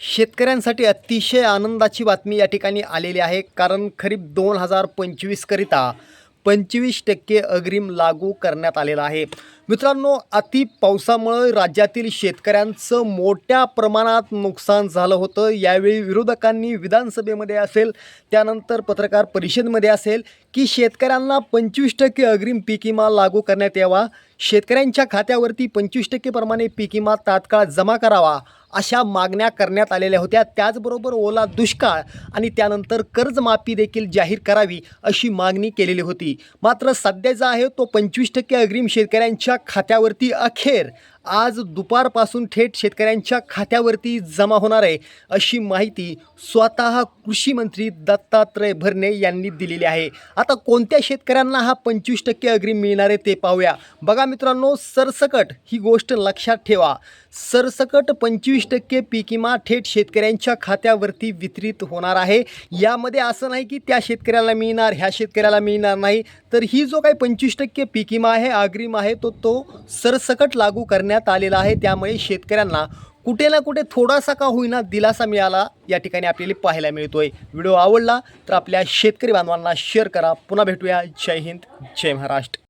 शेतकऱ्यांसाठी अतिशय आनंदाची बातमी या ठिकाणी आलेली आहे. कारण खरीप दोन हजार पंचवीसकरिता पंचवीस टक्के अग्रिम लागू करण्यात आलेला आहे. मित्रांनो अति पावसामुळे राज्यातील शेतकऱ्यांचं मोठ्या प्रमाणात नुकसान झालं होतं. यावेळी विरोधकांनी विधानसभेमध्ये असेल त्यानंतर पत्रकार परिषदेमध्ये असेल की शेतकऱ्यांना पंचवीस टक्के अग्रिम पीक विमा लागू करण्यात यावा. शेतकऱ्यांच्या खात्यावरती पंचवीस टक्के प्रमाणे पीक विमा तात्काळ जमा करावा. अशा मागण्या करण्यात आलेल्या होत्या. त्याचबरोबर ओला दुष्काळ आणि त्यानंतर कर्जमाफी देखील जाहीर करावी अशी मागणी केलेली होती. मात्र सध्याचा आहे तो पंचवीस टक्के अग्रिम शेतकऱ्यांच्या खात्यावरती अखेर आज दुपारपासून थेट शेतकऱ्यांच्या खात्यावरती जमा होणार आहे अशी माहिती स्वतः कृषी मंत्री दत्तात्रय भरणे यांनी दिलेली आहे. आता कोणत्या शेतकऱ्यांना हा पंचवीस टक्के अग्रिम मिळणार आहे ते पाहूया. बघा मित्रांनो सरसकट ही गोष्ट लक्षात ठेवा. सरसकट पंचवीस टक्के पिकिमा थेट शेतकऱ्यांच्या खात्यावरती वितरित होणार आहे. यामध्ये असं नाही की त्या शेतकऱ्याला मिळणार ह्या शेतकऱ्याला मिळणार नाही. तर ही जो काही पंचवीस टक्के पिकिमा आहे अग्रिम आहे तो तो सरसकट लागू करण्यात आलेला आहे. त्यामुळे शेतकऱ्यांना कुठे ना कुठे थोडासा का होईना दिलासा मिळाला या ठिकाणी आपल्याला पाहायला मिळतोय. व्हिडिओ आवडला तर आपल्या शेतकरी बांधवांना शेअर करा. पुन्हा भेटूया. जय हिंद. जय महाराष्ट्र.